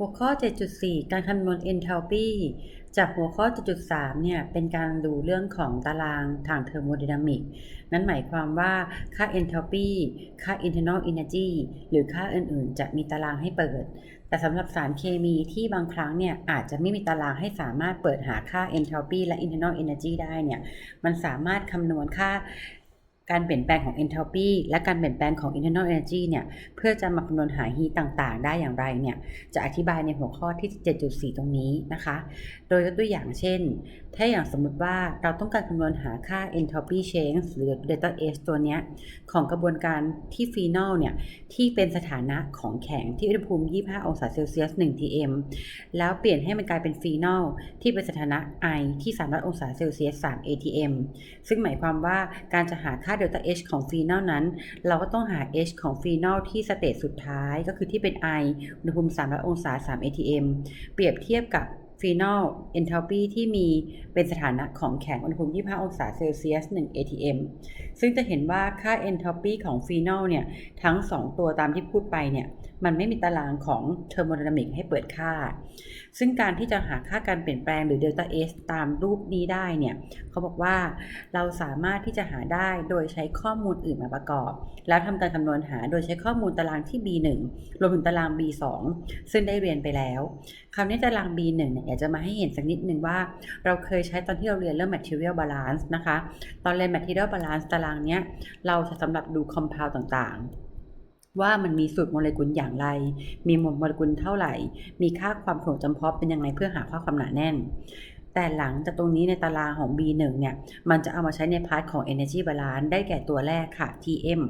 หัวข้อ 7.4 การคำนวณ enthalpy จากหัวข้อ 7.3 เนี่ย เป็นการดูเรื่องของตารางทางเทอร์โมไดนามิก นั่นหมายความว่าค่า enthalpy ค่า internal energy หรือค่าอื่นๆ จะมีตารางให้เปิด แต่สำหรับสารเคมีที่บางครั้งเนี่ย อาจจะไม่มีตารางให้สามารถเปิดหาค่า enthalpy และ internal energy ได้เนี่ย มันสามารถคำนวณค่า การเปลี่ยนแปลงของ entropy และการเปลี่ยนแปลงของ internal energy เนี่ย เพื่อจะมาคำนวณหา heat ต่างๆ ได้อย่างไรเนี่ย จะอธิบายในหัวข้อที่ 7.4 ตรงนี้นะคะ โดยยกตัวอย่างเช่น ถ้าอย่างสมมติว่าเราต้องการคำนวณหาค่า enthalpy change หรือ delta S ตัวเนี้ย ของกระบวนการที่ฟีนอลเนี่ย ที่เป็นสถานะของแข็งที่อุณหภูมิ 25 องศาเซลเซียส 1 tm แล้วเปลี่ยนให้มันกลายเป็นฟีนอลที่เป็นสถานะไอที่ 300 องศาเซลเซียส 3 atm ซึ่งหมายความว่าการจะหาค่า delta H ของฟีนอลนั้น เราก็ต้องหา H ของฟีนอลที่สเตจสุดท้ายก็คือที่เป็น I อุณหภูมิ 300 องศา 3 atm เปรียบเทียบกับ ฟีนอล enthalpy ที่มีเป็นสถานะของแข็งอุณหภูมิ 25 องศาเซลเซียส 1 atm ซึ่งจะเห็นว่าค่า enthalpy ของฟีนอลเนี่ย ทั้ง 2 ตัวตามที่พูดไปเนี่ย มันไม่มีตารางของเทอร์โมไดนามิกให้เปิดค่า ซึ่งการที่จะหาค่าการเปลี่ยนแปลงหรือ delta S ตามรูปนี้ได้เนี่ยเขาบอกว่าเราสามารถที่จะหาได้โดยใช้ข้อมูลอื่นมาประกอบ แล้วทำการคำนวณหาโดยใช้ข้อมูลตารางที่ B1 รวมถึงตาราง B2 ซึ่งได้เรียนไปแล้วคราวนี้ตาราง B1 เนี่ยอยากจะมาให้เห็นสักนิดนึงว่า เราเคยใช้ตอนที่เราเรียนเรื่อง material balance นะคะ ตอนเรียน material balance ตารางเนี้ยเราจะสำหรับดู compound ต่างๆ ว่ามันมีสูตรโมเลกุลอย่างไร มีโมเลกุลเท่าไหร่ มีค่าความถ่วงจำเพาะเป็นยังไงเพื่อหาค่าความหนาแน่น แต่หลังจากตรงนี้ในตารางของ B1 เนี่ย มันจะเอามาใช้ในพาร์ทของ energy balance ได้แก่ตัวแรกค่ะ Tm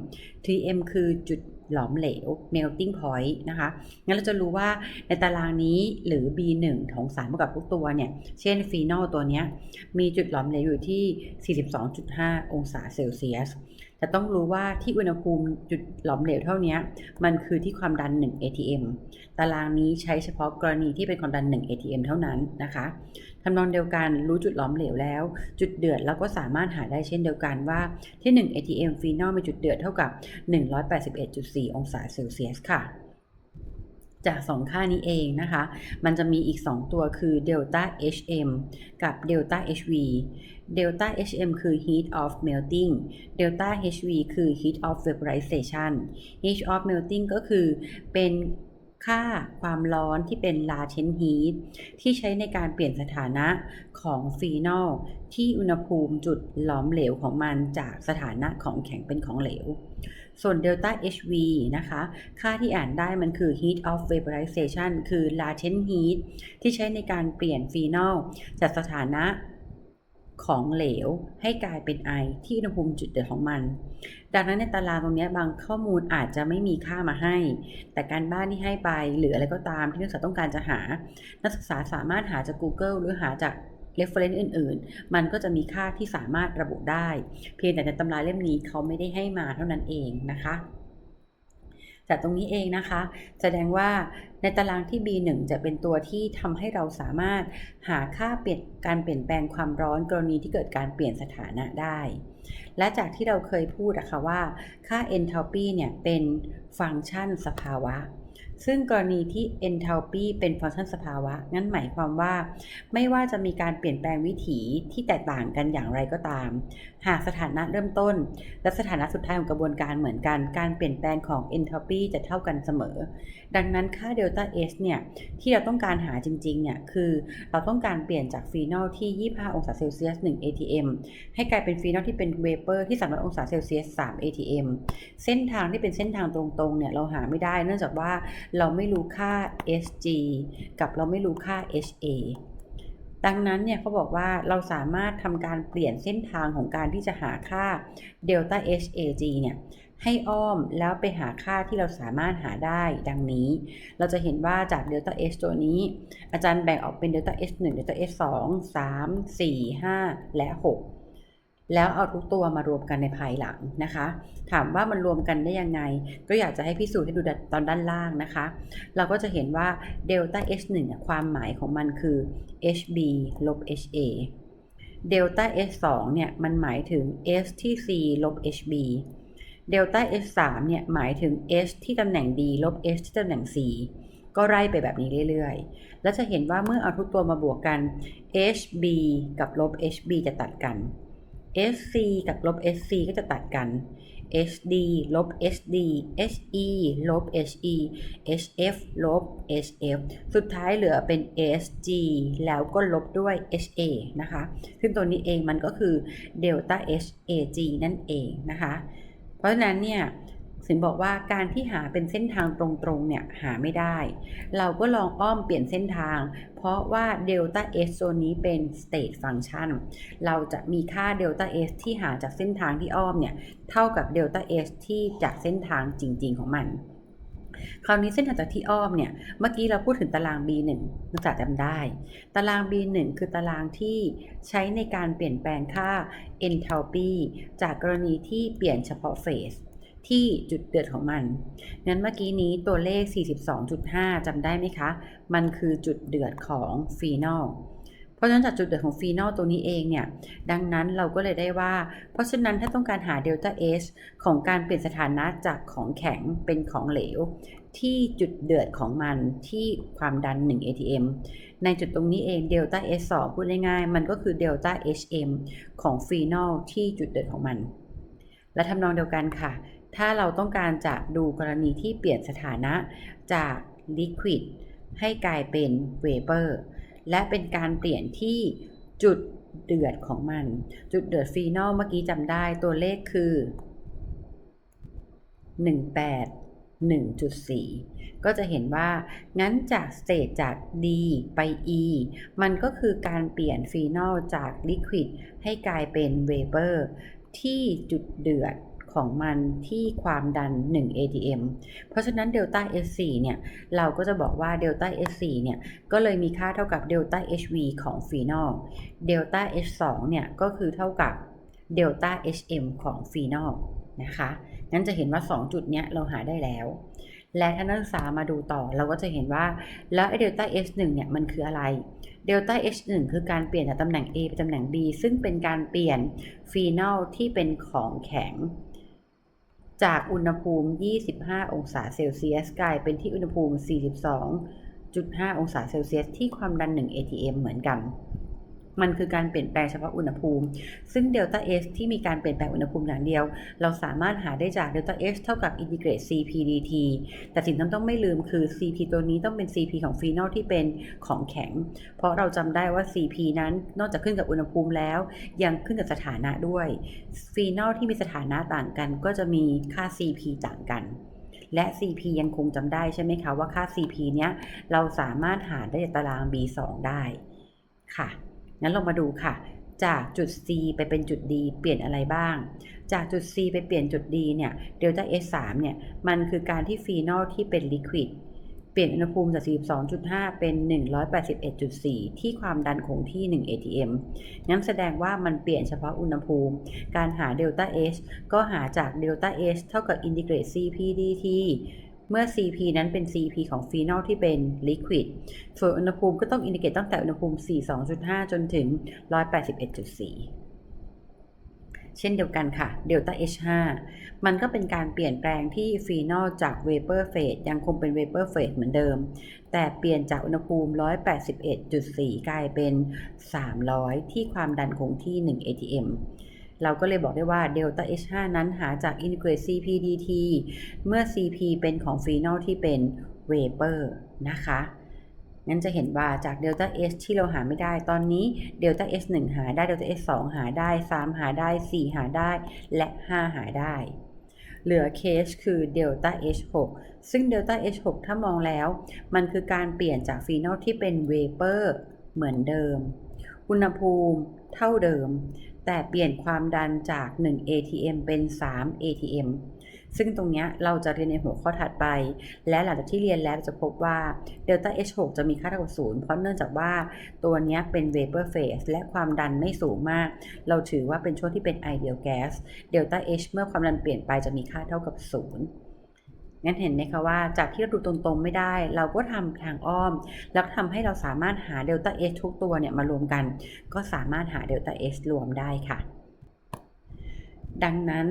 Tm คือจุด หลอมเหลว melting point นะคะ งั้นเราจะรู้ว่าในตารางนี้หรือ B1 ของสารประกอบทุกตัวเนี่ย เช่นฟีนอลตัวนี้มีจุดหลอมเหลวอยู่ที่ 42.5 องศาเซลเซียสแต่ต้องรู้ว่าที่อุณหภูมิจุดหลอมเหลวเท่านี้มันคือที่ความดัน 1 atm ตารางนี้ใช้เฉพาะกรณีที่เป็นความดัน 1 atm เท่านั้นนะคะ ทำนองเดียวกันรู้จุดหลอมเหลวแล้ว จุดเดือดเราก็สามารถหาได้เช่นเดียวกันว่าที่ 1 atm ฟีนอลมีจุดเดือดเท่ากับ 181.4 องศาเซลเซียสค่ะจาก 2 ค่านี้เองนะคะ มันจะมีอีก 2 ตัวคือ delta hm กับ delta hv delta hm คือ heat of melting delta hv คือ heat of vaporization heat of melting ก็คือเป็น ค่าความร้อนที่เป็น latent heat ที่ใช้ในการเปลี่ยนสถานะของฟีนอลที่อุณหภูมิจุดหลอมเหลวของมันจากสถานะของแข็งเป็นของเหลว ส่วน delta HV นะคะ ค่าที่อ่านได้มันคือ heat of vaporization คือ latent heat ที่ใช้ในการเปลี่ยนฟีนอลจากสถานะ ของเหลวให้กลายเป็นไอที่อุณหภูมิจุดเดือดของมัน ดังนั้นในตารางตรงนี้บางข้อมูลอาจจะไม่มีค่ามาให้ แต่การบ้านที่ให้ไป หรืออะไรก็ตามที่นักศึกษาต้องการจะหา นักศึกษาสามารถหาจาก Google หรือหาจาก reference อื่น ๆ มันก็จะมีค่าที่สามารถระบุได้ เพียงแต่ในตำราเล่มนี้เขาไม่ได้ให้มาเท่านั้นเองนะคะ จากตรงนี้เองนะคะ แสดงว่าในตารางที่ B1 จะเป็นตัวที่ทำให้เราสามารถหาค่าเปลี่ยนการเปลี่ยนแปลงความร้อนกรณีที่เกิดการเปลี่ยนสถานะได้ และจากที่เราเคยพูดอะคะว่าค่า enthalpy เนี่ยเป็นฟังก์ชันสภาวะ ซึ่งกรณีที่ enthalpy เป็นฟังก์ชันสภาวะ งั้นหมายความว่า ไม่ว่าจะมีการเปลี่ยนแปลงวิถีที่แตกต่างกันอย่างไรก็ตาม หากสถานะเริ่มต้น และสถานะสุดท้ายของกระบวนการเหมือนกัน การเปลี่ยนแปลงของ enthalpy จะเท่ากันเสมอ ดังนั้นค่า delta S เนี่ยที่เราต้องการหาจริงๆเนี่ยคือเราต้องการเปลี่ยนจากฟีนอลที่ 25 องศาเซลเซียส 1 atm ให้กลายเป็นฟีนอลที่เป็นเวเปอร์ที่ 300 องศาเซลเซียส 3 atm เส้นทางที่เป็นเส้นทางตรงๆเนี่ยเราหาไม่ได้เนื่องจากว่าเราไม่รู้ค่า SG กับเราไม่รู้ค่า HA ดังนั้นเนี่ยเขาบอกว่าเราสามารถทำการเปลี่ยนเส้นทางของการที่จะหาค่า delta HAG เนี่ยให้อ้อมแล้วไปหาค่าที่เราสามารถหาได้ดังนี้ เราจะเห็นว่าจาก delta H ตัวนี้ อาจารย์แบ่งออกเป็น delta H 1 delta H 2 3 4 5 และ 6 แล้วเอาทุกตัวมารวมกันในภายหลังนะคะ ถามว่ามันรวมกันได้ยังไง ก็อยากจะให้พิสูจน์ให้ดูตอนด้านล่างนะคะ เราก็จะเห็นว่า delta H 1เนี่ยความหมายของมันคือ HB ลบ HA delta H 2เนี่ยมันหมายถึง S ที่ C ลบ HB delta H 3เนี่ยหมายถึง S ที่ตำแหน่ง D ลบ S ที่ตำแหน่ง C ก็ไล่ไปแบบนี้เรื่อยๆ แล้วจะเห็นว่าเมื่อเอาทุกตัวมาบวกกัน HB กับลบ HB จะตัดกัน SC กับลบ SC ก็จะตัดกัน HD ลบ H D HE ลบ HE HF ลบ HF สุดท้ายเหลือเป็น SG แล้วก็ลบด้วย HA นะคะ ซึ่งตัวนี้เองมันก็คือ delta H AG นั่นเองนะคะ เพราะฉะนั้นเนี่ย สินบอกว่าการที่หาเป็นเส้นทางตรงๆเนี่ยหาไม่ได้ เราก็ลองอ้อมเปลี่ยนเส้นทาง เพราะว่า delta s โซนนี้เป็น state function เราจะมีค่า delta s ที่หาจากเส้นทางที่อ้อมเนี่ยเท่ากับ delta s ที่จากเส้นทางจริงๆของมันคราวนี้เส้นทางจากที่อ้อมเนี่ย เมื่อกี้เราพูดถึงตาราง B1 นักศึกษาจำได้ ตาราง B1 คือตารางที่ใช้ในการเปลี่ยนแปลงค่า enthalpy จากกรณีที่เปลี่ยนเฉพาะเฟส ที่จุดเดือดของมัน งั้นเมื่อกี้นี้ตัวเลข 42.5จำได้ไหมคะ มันคือจุดเดือดของฟีนอล เพราะฉะนั้นจากจุดเดือดของฟีนอลตัวนี้เองเนี่ย ดังนั้นเราก็เลยได้ว่า เพราะฉะนั้นถ้าต้องการหาเดลต้า H ของการเปลี่ยนสถานะจากของแข็งเป็นของเหลว ที่จุดเดือดของมันที่ความดัน 1 ATM ในจุดตรงนี้เองเดลต้า S 2 พูดง่ายๆ มันก็คือเดลต้า HM ของฟีนอลที่จุดเดือดของมัน และทำนองเดียวกันค่ะ ถ้าเราต้องการจะดูกรณีที่เปลี่ยนสถานะจาก liquid ให้กลายเป็น vapor และเป็นการเปลี่ยนที่จุดเดือดของมัน จุดเดือดฟีนอลเมื่อกี้จำได้ตัวเลขคือ 18 1.4 ก็จะเห็นว่างั้นจากสเตจจาก D ไป E มันก็คือการเปลี่ยนฟีนอลจากลิควิดให้กลายเป็นเวเปอร์ที่จุดเดือด ของมันที่ความดัน 1 ATM เพราะฉะนั้นเดลต้า S4 เนี่ย เราก็จะบอกว่าเดลต้า S4 เนี่ย ก็เลยมีค่าเท่ากับเดลต้า HV ของฟีนอลเดลต้า H2 เนี่ย ก็คือเท่ากับเดลต้า HM ของฟีนอลนะคะ งั้นจะเห็นว่า 2 จุดเนี้ยเราหาได้แล้ว และถ้านักศึกษามาดูต่อเราก็จะเห็นว่าแล้วไอเดลต้า S1 เนี่ยมันคืออะไรเดลต้า H1 คือการเปลี่ยนจากตำแหน่ง A ไปตำแหน่ง B ซึ่งเป็นการเปลี่ยนฟีนอลที่เป็นของแข็ง จากอุณหภูมิ 25 องศาเซลเซียส กลายเป็นที่อุณหภูมิ 42.5 องศาเซลเซียส ที่ความดัน 1 ATM เหมือนกัน มันคือการเปลี่ยนแปลงเฉพาะอุณหภูมิ ซึ่งเดลต้า S ที่มีการเปลี่ยนแปลงอุณหภูมิอย่างเดียว เราสามารถหาได้จากเดลต้า S เท่ากับอินทิเกรต CP dt แต่สิ่งที่ต้องไม่ลืมคือ CP ตัวนี้ต้องเป็น CP ของฟีนอลที่เป็นของแข็ง เพราะเราจำได้ว่า CP นั้นนอกจากขึ้นกับอุณหภูมิแล้ว ยังขึ้นกับสถานะด้วยฟีนอลที่มีสถานะต่างกันก็จะมีค่า CP ต่างกันและ CP ยังคงจำได้ใช่ไหมคะว่าค่า CP เนี้ยเราสามารถหาได้จากตาราง B2 ได้ค่ะ งั้นลองมาดูค่ะ จากจุด C ไปเป็นจุด D เปลี่ยนอะไรบ้าง จากจุด C ไปเปลี่ยนจุด D เนี่ยเดลต้า S3 เนี่ย มันคือการที่ฟีนอลที่เป็นลิควิดเปลี่ยนอุณหภูมิจาก 42.5 เป็น 181.4 ที่ความดันคงที่ 1 ATM งั้นแสดงว่ามันเปลี่ยนเฉพาะอุณหภูมิ การหาเดลต้า H ก็หาจากเดลต้า H เท่ากับอินทิ เมื่อ CP นั้นเป็น CP ของฟีนอลที่เป็นลิควิดส่วนอุณหภูมิก็ต้องอินดิเกตตั้งแต่อุณหภูมิ 42.5 จนถึง 181.4 เช่นเดียวกันค่ะเดลต้า H5 มันก็เป็นการเปลี่ยนแปลงที่ฟีนอลจากเวเปอร์เฟสยังคงเป็นเวเปอร์เฟสเหมือนเดิม แต่เปลี่ยนจากอุณหภูมิ 181.4 กลายเป็น 300 ที่ความดันคงที่ 1 ATM เราก็เลยบอกได้ว่า delta H5 นั้นหาจาก integrate CP dt เมื่อ CP เป็นของฟีนอลที่เป็น vapor นะคะงั้นจะเห็นว่าจาก delta H ที่เราหาไม่ได้ตอนนี้ delta H1 หาได้ delta H2 หาได้ 3 หาได้ 4 หาได้ และ 5 หาได้ เหลือเคสคือ delta H6 ซึ่ง delta H6 ถ้ามองแล้ว มันคือการเปลี่ยนจากฟีนอลที่เป็น vapor เหมือนเดิม อุณหภูมิเท่าเดิม แต่เปลี่ยนความดันจาก 1 ATM เป็น 3 ATM ซึ่งตรงนี้เราจะเรียนในหัวข้อถัดไป และหลังจากที่เรียนแล้วจะพบว่า delta H6 จะมีค่าเท่ากับ0เพราะเนื่องจากว่าตัวนี้เป็น vapor phase และความดันไม่สูงมาก เราถือว่าเป็นช่วงที่เป็น ideal gas delta H เมื่อความดันเปลี่ยนไปจะมีค่าเท่ากับ0 งั้นเห็นไหมคะว่าจากที่เราดูตรงๆไม่ได้ เราก็ทำทางอ้อม แล้วทำให้เราสามารถหาเดลต้า S ทุกตัวเนี่ยมารวมกัน ก็สามารถหาเดลต้า S รวมได้ค่ะ ดังนั้น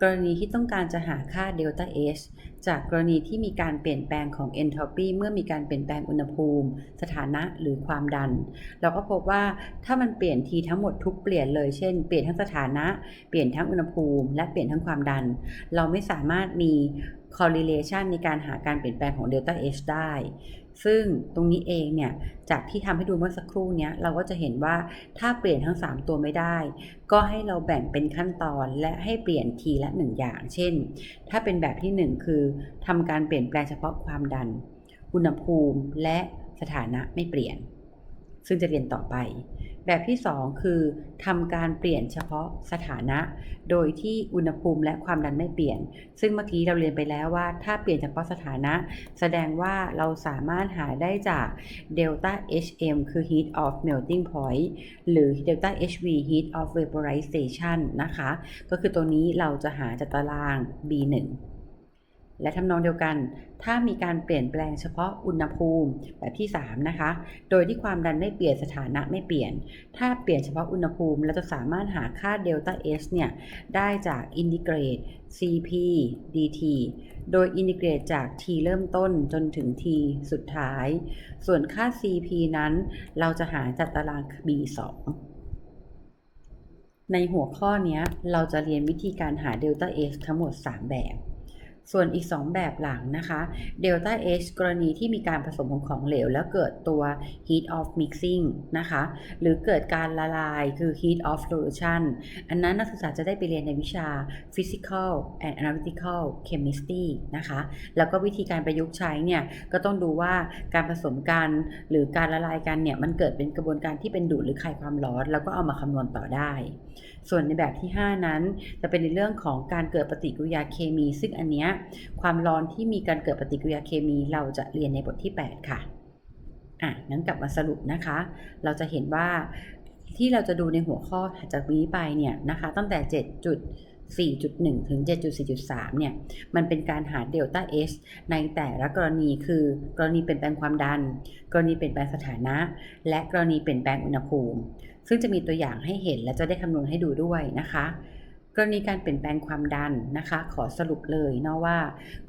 กรณีที่ต้องการจะหาค่าเดลต้า H จากกรณีที่มีการเปลี่ยนแปลงของ entropy เมื่อมีการเปลี่ยนแปลงอุณหภูมิ สถานะหรือความดัน เราก็พบว่าถ้ามันเปลี่ยนทีทั้งหมดทุกเปลี่ยนเลย เช่น เปลี่ยนทั้งสถานะ เปลี่ยนทั้งอุณหภูมิ และเปลี่ยนทั้งความดัน เราไม่สามารถมี correlation ในการหาการเปลี่ยนแปลงของ delta H ได้ ซึ่งตรงนี้เองเนี่ย จากที่ทำให้ดูเมื่อสักครู่เนี้ย เราก็จะเห็นว่าถ้าเปลี่ยนทั้ง 3 ตัวไม่ได้ ก็ให้เราแบ่งเป็นขั้นตอนและให้เปลี่ยนทีละ 1 อย่าง เช่น ถ้าเป็นแบบที่ 1 คือทำการเปลี่ยนแปลงเฉพาะความดัน อุณหภูมิและสถานะไม่เปลี่ยน ซึ่งจะเรียนต่อไป แบบที่ 2 คือทำการเปลี่ยนเฉพาะสถานะ โดยที่อุณหภูมิและความดันไม่เปลี่ยน ซึ่งเมื่อกี้เราเรียนไปแล้วว่า ถ้าเปลี่ยนเฉพาะสถานะ แสดงว่าเราสามารถหาได้จาก delta hm คือ heat of melting point หรือ delta hv heat of vaporization นะคะ ก็คือตัวนี้เราจะหาจากตาราง b1 และทำนองเดียวกัน ถ้ามีการเปลี่ยนแปลงเฉพาะอุณหภูมิแบบที่ 3 นะคะ โดยที่ความดันไม่เปลี่ยนสถานะไม่เปลี่ยน ถ้าเปลี่ยนเฉพาะอุณหภูมิ เราจะสามารถหาค่าเดลต้า S เนี่ย ได้จากอินทิเกรต Cp dt โดยอินทิเกรตจาก t เริ่มต้นจนถึง t สุดท้าย ส่วนค่า Cp นั้น เราจะหาจากตาราง B2 ในหัวข้อนี้เราจะเรียนวิธีการหา delta S ทั้งหมด 3 แบบ ส่วนอีก 2 แบบหลังนะคะ delta H กรณีที่มีการผสมของของเหลว แล้วเกิดตัว heat of mixing นะคะ หรือเกิดการละลายคือ heat of solution อันนั้นนักศึกษาจะได้ไปเรียนในวิชา physical and analytical chemistry นะคะ แล้วก็วิธีการประยุกต์ใช้เนี่ย ก็ต้องดูว่าการผสมกันหรือการละลายกันเนี่ย มันเกิดเป็นกระบวนการที่เป็นดูดหรือคายความร้อน แล้วก็เอามาคำนวณต่อได้ ส่วนในแบบที่ 5 นั้น จะเป็นในเรื่องของการเกิดปฏิกิริยาเคมี ซึ่งอันเนี้ยความร้อนที่มีการเกิดปฏิกิริยาเคมี เราจะเรียนในบทที่ 8 ค่ะอะงั้นกลับมาสรุปนะคะ เราจะเห็นว่าที่เราจะดูในหัวข้อจากนี้ไปเนี่ยนะคะ ตั้งแต่7จุด4.1 ถึง 7.4.3 เนี่ย มันเป็นการหาเดลต้า S ในแต่ละกรณีคือ กรณีเปลี่ยนแปลงความดัน กรณีเปลี่ยนแปลงสถานะ และกรณีเปลี่ยนแปลงอุณหภูมิ ซึ่งจะมีตัวอย่างให้เห็นและจะได้คำนวณให้ดูด้วยนะคะกรณีการเปลี่ยนแปลงความดันนะคะ ขอสรุปเลยเนาะว่า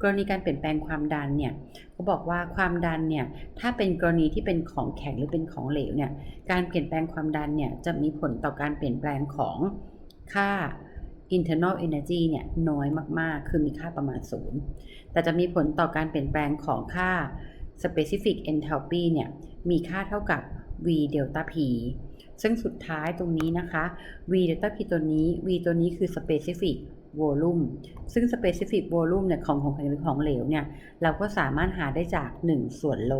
กรณีการเปลี่ยนแปลงความดันเนี่ยเขาบอกว่าความดันเนี่ยถ้าเป็นกรณีที่เป็นของแข็งหรือเป็นของเหลวเนี่ยการเปลี่ยนแปลงความดันเนี่ยจะมีผลต่อการเปลี่ยนแปลงของค่า internal energy เนี่ยน้อยมากๆ คือมีค่าประมาณศูนย์แต่จะมีผลต่อการเปลี่ยนแปลงของค่า specific enthalpy เนี่ยมีค่าเท่ากับ v delta p ซึ่งสุดท้ายตรงนี้นะคะ v delta p ตัวนี้ v ตัวนี้คือ specific volume ซึ่ง specific volume เนี่ยของของแข็งหรือของเหลวเนี่ย เราก็สามารถหาได้จาก 1 ส่วนโล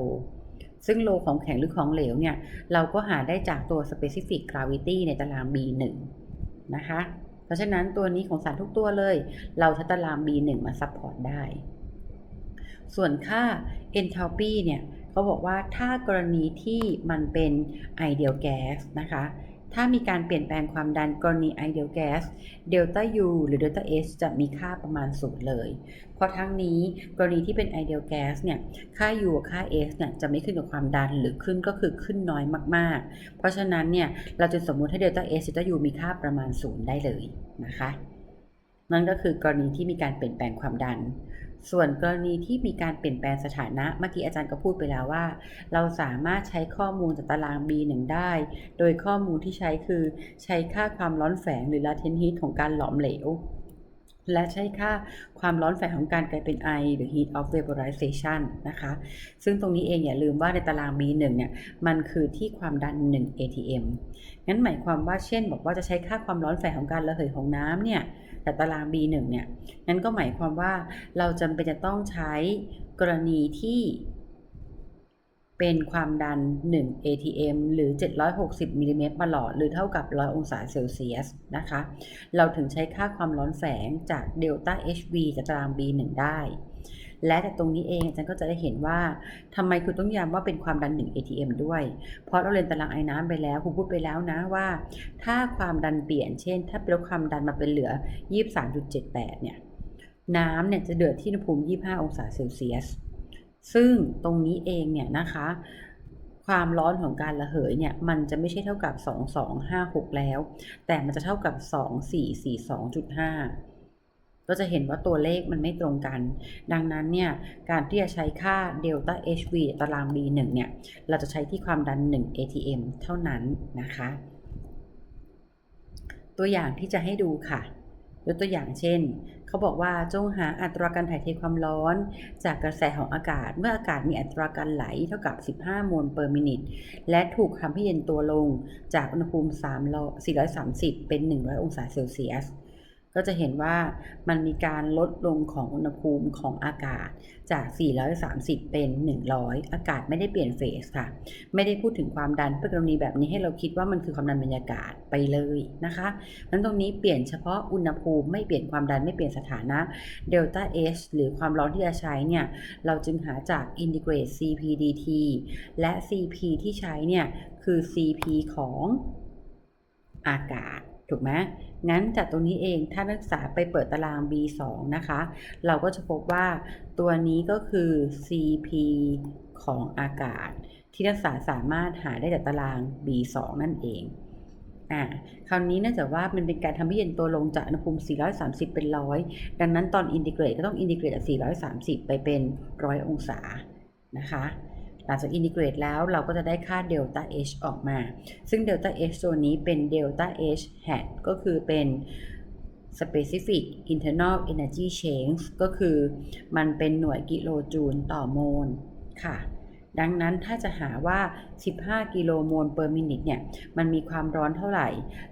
ซึ่งโลของแข็งหรือของเหลวเนี่ย เราก็หาได้จากตัว specific gravity ในตาราง B1 นะคะ เพราะฉะนั้นตัวนี้ของสารทุกตัวเลย เราใช้ตาราง B1 มาซัพพอร์ตได้ ส่วนค่า enthalpy เนี่ย เขาบอกว่าถ้ากรณีที่มันเป็น ideal gas นะคะ ถ้ามีการเปลี่ยนแปลงความดันกรณี ideal gas delta U หรือ delta H จะมีค่าประมาณศูนย์เลย เพราะทั้งนี้กรณีที่เป็น ideal gas เนี่ย ค่า U กับค่า H เนี่ยจะไม่ขึ้นกับความดันหรือขึ้นก็คือขึ้นน้อยมากๆ เพราะฉะนั้นเนี่ยเราจะสมมุติให้ delta H delta U มีค่าประมาณศูนย์ได้เลยนะคะ นั่นก็คือกรณีที่มีการเปลี่ยนแปลงความดัน ส่วนกรณีที่มีการเปลี่ยนแปลงสถานะ เมื่อกี้อาจารย์ก็พูดไปแล้วว่า เราสามารถใช้ข้อมูลจากตาราง B1 ได้ โดยข้อมูลที่ใช้คือใช้ค่าความร้อนแฝงหรือ latent heat ของการหลอมเหลว และใช้ค่าความร้อนแฝงของการกลายเป็นไอหรือ heat of vaporization นะคะ ซึ่งตรงนี้เองอย่าลืมว่าในตาราง B1 เนี่ย มันคือที่ความดัน 1 atm งั้นหมายความว่าเช่น บอกว่าจะใช้ค่าความร้อนแฝงของการระเหยของน้ำเนี่ย แต่ตาราง B1 เนี่ยงั้นก็หมายความว่าเราจำเป็นจะต้องใช้กรณีที่เป็นความดัน 1 atm หรือ 760มิลลิเมตรประหลอด หรือเท่ากับ 100 องศาเซลเซียสนะคะ เราถึงใช้ค่าความร้อนแฝงจากเดลต้า HV จากตาราง B1 ได้ และแต่ตรงนี้เองอาจารย์ก็จะได้เห็นว่าทำไมคุณต้องย้ำว่าเป็นความดัน 1 atm ด้วย เพราะเราเรียนตารางไอ้น้ำไปแล้วครูพูดไปแล้วนะว่า ถ้าความดันเปลี่ยนเช่น ถ้าลดความดันมาเป็นเหลือ 23.78 เนี่ยน้ำเนี่ยจะเดือดที่อุณหภูมิ 25 องศาเซลเซียส ซึ่งตรงนี้เองเนี่ยนะคะ ความร้อนของการระเหยเนี่ยมันจะไม่ใช่เท่ากับ 2256 แล้ว แต่มันจะเท่ากับ 2442.5 ก็จะเห็นว่าตัวเลขมันไม่ตรงกัน ดังนั้นเนี่ย การที่จะใช้ค่า delta HV ตาราง B1 เนี่ย เราจะใช้ที่ความดัน 1 ATM เท่านั้นนะคะ ตัวอย่างที่จะให้ดูค่ะ ยกตัวอย่างเช่น เขาบอกว่าจงหาอัตราการถ่ายเทความร้อน จากกระแสของอากาศ เมื่ออากาศมีอัตราการไหลเท่ากับ 15 โมลเปอร์มินิทและถูกทำให้เย็นตัวลงจากอุณหภูมิ 3 430 เป็น 100 องศาเซลเซียส ก็จะเห็นว่ามันมีการลดลงของอุณหภูมิของอากาศจาก 430 เป็น 100 อากาศไม่ได้เปลี่ยนเฟสค่ะ ไม่ได้พูดถึงความดันเพื่อกรณีแบบนี้ให้เราคิดว่ามันคือความดันบรรยากาศไปเลยนะคะนั้นตรงนี้เปลี่ยนเฉพาะอุณหภูมิไม่เปลี่ยนความดันไม่เปลี่ยนสถานะ delta H หรือความร้อนที่จะใช้เนี่ย เราจึงหาจาก integrate CP dt และ CP ที่ใช้เนี่ย คือ CP ของอากาศ ถูกไหมงั้นจากตรงนี้เองถ้านักศึกษาไปเปิดตาราง B2 นะคะ เราก็จะพบว่าตัวนี้ก็คือ CP ของอากาศ ที่นักศึกษาสามารถหาได้จากตาราง B2 นั่นเองอ่าคราวนี้เนื่องจากว่ามันเป็นการทำให้เย็นตัวลงจากอุณหภูมิ 430 เป็น 100 ดังนั้นตอนอินทิเกรตก็ต้องอินทิเกรตจาก430 ไปเป็น 100 องศานะคะ หลังจากอินทิเกรตแล้วเราก็จะได้ค่าเดลต้า H ออกมา ซึ่งเดลต้า H ตัวนี้เป็นเดลต้า H hat ก็คือเป็น specific internal energy change ก็คือมันเป็นหน่วยกิโลจูลต่อโมลค่ะ ดังนั้นถ้าจะหาว่า 15 กิโลโมล per minute เนี่ย มันมีความร้อนเท่าไหร่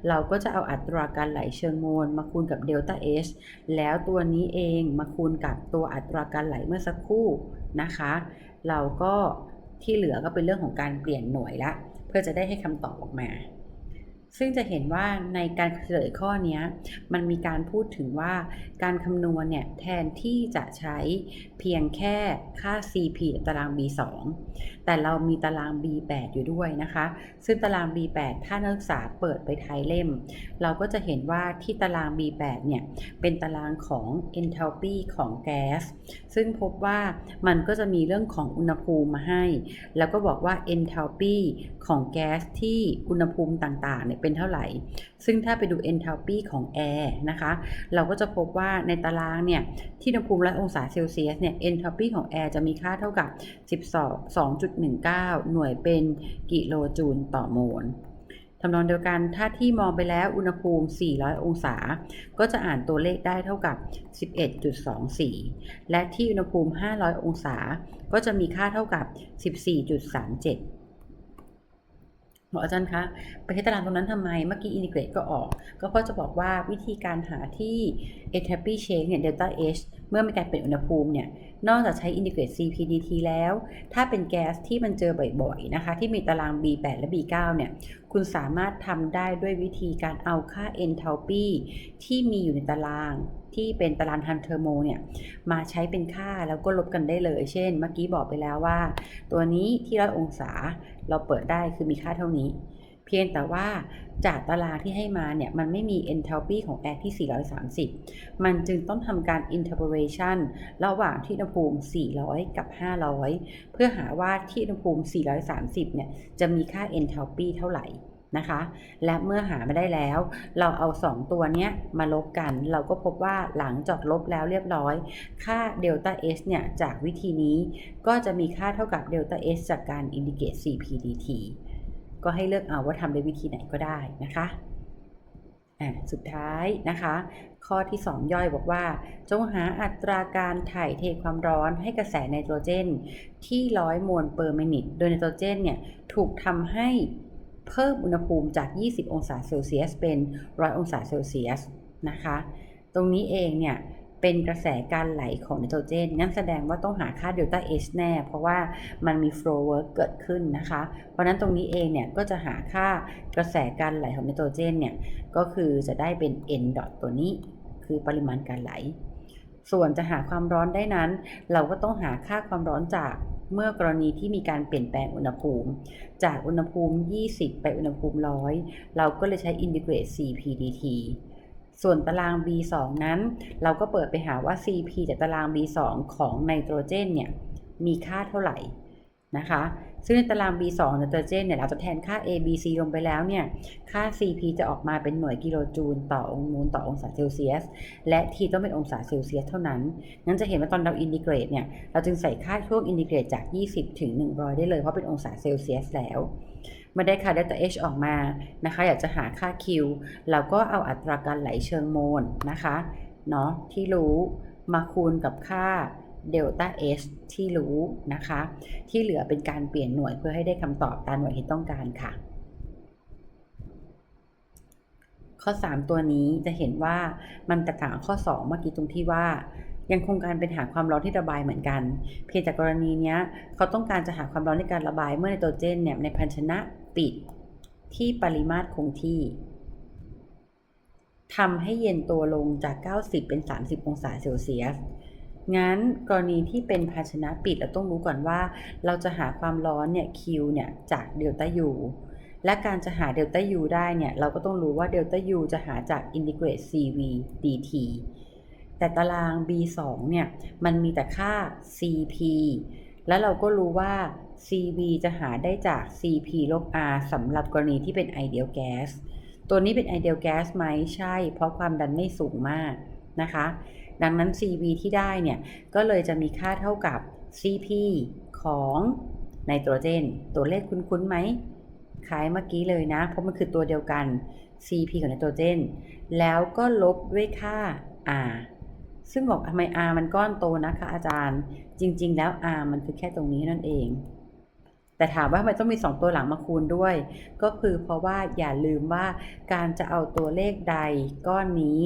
เราก็จะเอาอัตราการไหลเชิงโมลมาคูณกับเดลต้า H แล้วตัวนี้เองมาคูณกับตัวอัตราการไหลเมื่อสักครู่นะคะ เราก็ ที่เหลือก็เป็นเรื่องของการเปลี่ยนหน่วยละ เพื่อจะได้ให้คำตอบออกมา ซึ่งจะเห็นว่าในการเฉลยข้อนี้มันมีการพูดถึงว่าการคำนวณเนี่ยแทนที่จะใช้เพียงแค่ค่า CP ตาราง B2 แต่เรามีตาราง B8 อยู่ด้วยนะคะ ซึ่งตาราง B8 ถ้านักศึกษาเปิดไปท้ายเล่ม เราก็จะเห็นว่าที่ตาราง B8 เนี่ย เป็นตารางของ enthalpy ของแก๊ส ซึ่งพบว่ามันก็จะมีเรื่องของอุณหภูมิมาให้ แล้วก็บอกว่า enthalpy ของแก๊สที่อุณหภูมิต่างๆเนี่ยเป็นเท่าไหร่ ซึ่งถ้าไปดู enthalpy ของแอร์นะคะ เราก็จะพบว่าในตารางเนี่ยที่อุณหภูมิและองศาเซลเซียสเนี่ย enthalpy ของแอร์จะมีค่าเท่ากับ 12 19 หน่วยเป็นกิโลจูลต่อโมลทำนองเดียวกันถ้าที่มองไปแล้วอุณหภูมิ 400 องศา ก็จะอ่านตัวเลขได้เท่ากับ 11.24 และที่อุณหภูมิ 500 องศา ก็จะมีค่าเท่ากับ 14.37บออาจารย์คะไปที่ตารางตรงนั้นทำไมเมื่อกี้อินทิเกรตก็ออก ก็เพราะจะบอกว่าวิธีการหาที่ enthalpy change เนี่ย delta H เมื่อมีการเปลี่ยนอุณหภูมิเนี่ยนอกจากใช้ integrate CPDT แล้ว ถ้าเป็นแก๊สที่มันเจอบ่อยๆนะคะ ที่มีตาราง B8 และ B9 เนี่ย คุณสามารถทำได้ด้วยวิธีการเอาค่า enthalpy ที่มีอยู่ในตารางที่เป็นตารางทันเทอร์โมเนี่ย มาใช้เป็นค่าแล้วก็ลบกันได้เลย เช่น เมื่อกี้บอกไปแล้วว่า ตัวนี้ที่ร้อยองศาเราเปิดได้คือมีค่าเท่านี้ พียงแต่ว่าจากตารางที่ให้มาเนี่ย มันไม่มี enthalpy ของแอร์ที่ 430 มันจึงต้องทำการ interpolation ระหว่างที่อุณหภูมิ 400 กับ 500 เพื่อหาว่าที่อุณหภูมิ 430 เนี่ย จะมีค่า enthalpy เท่าไหร่นะคะ และเมื่อหามาได้แล้ว เราเอา 2 ตัวเนี้ยมาลบกัน เราก็พบว่าหลังจากลบแล้วเรียบร้อย ค่า delta S เนี่ย จากวิธีนี้ก็จะมีค่าเท่ากับ delta S จากการ indicate CPDT ก็ให้เลือกเอาว่าทำด้วยวิธีไหนก็ได้นะคะอ่าสุดท้ายนะคะ ข้อที่ 2 ย่อยบอกว่า จงหาอัตราการถ่ายเทความร้อนให้กระแสไนโตรเจน ที่100มวลเปอร์มินิตโดยไนโตรเจนเนี่ยถูกทำให้เพิ่มอุณหภูมิจาก 20 องศาเซลเซียสเป็น 100 องศาเซลเซียสนะคะ ตรงนี้เองเนี่ย เป็นกระแสการไหลของไนโตรเจนงั้นแสดงว่าต้องหาค่าเดลต้า H แน่ เพราะว่ามันมี flow work เกิดขึ้นนะคะ เพราะนั้นตรงนี้เองเนี่ยก็จะหาค่ากระแสการไหลของไนโตรเจนเนี่ยก็คือจะได้เป็น n dot ตัวนี้คือปริมาณการไหล ส่วนจะหาความร้อนได้นั้น เราก็ต้องหาค่าความร้อนจากเมื่อกรณีที่มีการเปลี่ยนแปลงอุณหภูมิ จากอุณหภูมิ 20 ไปอุณหภูมิ 100 เราก็เลยใช้ integrate CPDT ส่วนตาราง B2 นั้น เราก็เปิดไปหาว่า CP จากตาราง B2 ของไนโตรเจนเนี่ยมีค่าเท่าไหร่นะคะ ซึ่งในตาราง B2 ไนโตรเจนเนี่ยเราจะแทนค่า A B C ลงไปแล้วเนี่ย ค่า CP จะออกมาเป็นหน่วยกิโลจูลต่อองค์มูลต่อองศาเซลเซียส และ T ต้องเป็นองศาเซลเซียสเท่านั้น งั้นจะเห็นว่าตอนเราอินทิเกรตเนี่ย เราจึงใส่ค่าช่วงอินทิเกรตจาก 20 ถึง 100 ได้เลย เพราะเป็นองศาเซลเซียสแล้ว เมื่อได้ค่า delta H ออกมานะคะ อยากจะหาค่า Q เราก็เอาอัตราการไหลเชิงโมลนะคะเนาะที่รู้มาคูณกับค่า delta H ที่รู้นะคะ ที่เหลือเป็นการเปลี่ยนหน่วยเพื่อให้ได้คำตอบตามหน่วยที่ต้องการค่ะ ข้อ 3 ตัวนี้จะเห็นว่ามันแตกต่างข้อ 2 เมื่อกี้ตรงที่ว่ายังคงการเป็นหาความร้อนที่ระบายเหมือนกัน เพียงแต่กรณีเนี้ยเขาต้องการจะหาความร้อนในการระบายเมื่อไนโตรเจนเนี่ยในภาชนะ ปิดที่ปริมาตรคงที่ทำให้เย็นตัวลงจาก 90 เป็น 30 องศาเซลเซียส งั้นกรณีที่เป็นภาชนะปิดเราต้องรู้ก่อนว่า เราจะหาความร้อนเนี่ย Q เนี่ยจากเดลต้า U และการจะหาเดลต้า U ได้เนี่ย เราก็ต้องรู้ว่าเดลต้า U จะหาจากอินทิเกรต CV dt แต่ตาราง B2 เนี่ย มันมีแต่ค่า CP แล้วเราก็รู้ว่า CV จะหาได้จาก CP ลบ R สำหรับกรณีที่เป็น ideal gas ตัวนี้เป็น ideal gas ไหมใช่ เพราะความดันไม่สูงมากนะคะ ดังนั้น CV ที่ได้เนี่ย ก็เลยจะมีค่าเท่ากับ CP ของไนโตรเจน ตัวเลขคุ้นๆไหมคล้ายเมื่อกี้เลยนะ เพราะมันคือตัวเดียวกัน CP ของไนโตรเจน แล้วก็ลบด้วยค่า R ซึ่งบอกทำไม R มันก้อนโตนะคะอาจารย์ จริง ๆ แล้ว R มันคือแค่ตรงนี้นั่นเอง แต่ถามว่าทำไมต้องมี 2 ตัวหลังมาคูณด้วย ก็คือเพราะว่าอย่าลืมว่าการจะเอาตัวเลขใดก้อนนี้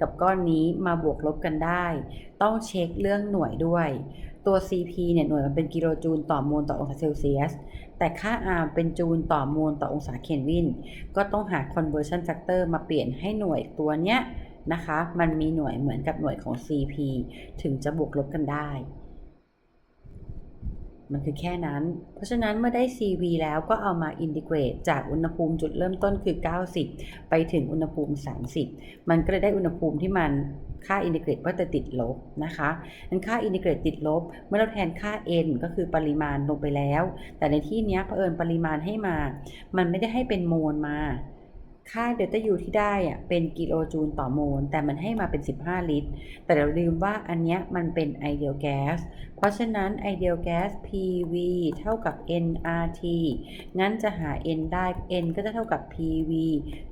กับก้อนนี้มาบวกลบกันได้ ต้องเช็คเรื่องหน่วยด้วย ตัว CP เนี่ยหน่วยมันเป็นกิโลจูลต่อโมลต่อองศาเซลเซียส แต่ค่า R เป็นจูลต่อโมลต่อองศาเคลวิน ก็ต้องหา conversion factor มาเปลี่ยนให้หน่วยตัวเนี้ยนะคะ มันมีหน่วยเหมือนกับหน่วยของ CP ถึงจะบวกลบกันได้ มันคือแค่นั้น เพราะฉะนั้นเมื่อได้ CV แล้วก็เอามาอินทิเกรตจากอุณหภูมิจุดเริ่มต้นคือ 90 ไปถึงอุณหภูมิ 30 มันก็ได้อุณหภูมิที่มันค่าอินทิเกรตก็จะติดลบนะคะนั้นค่าอินทิเกรตติดลบ เมื่อเราแทนค่า n ก็คือปริมาณลงไปแล้ว แต่ในที่นี้เผอิญปริมาณให้มา มันไม่ได้ให้เป็นโมลมา ค่าเดลต้า U ที่ได้อะเป็นกิโลจูลต่อโมล แต่มันให้มาเป็น 15 ลิตร แต่เราลืมว่าอันเนี้ยมันเป็นไอเดียลแก๊ส เพราะฉะนั้น ideal gas PV เท่ากับ nRT งั้นจะหา n ได้ n ก็จะเท่ากับ PV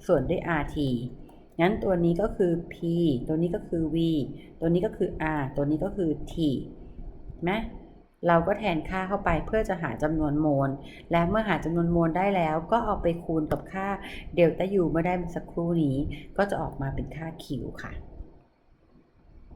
ส่วนด้วย RT งั้นตัวนี้ก็คือ P ตัวนี้ก็คือ V ตัวนี้ก็คือ R ตัวนี้ก็คือ T ไหม เราก็แทนค่าเข้าไปเพื่อจะหาจำนวนโมล และเมื่อหาจำนวนโมลได้แล้ว ก็เอาไปคูณกับค่าเดลต้า U เมื่อได้สักครู่นี้ ก็จะออกมาเป็นค่าคิวค่ะ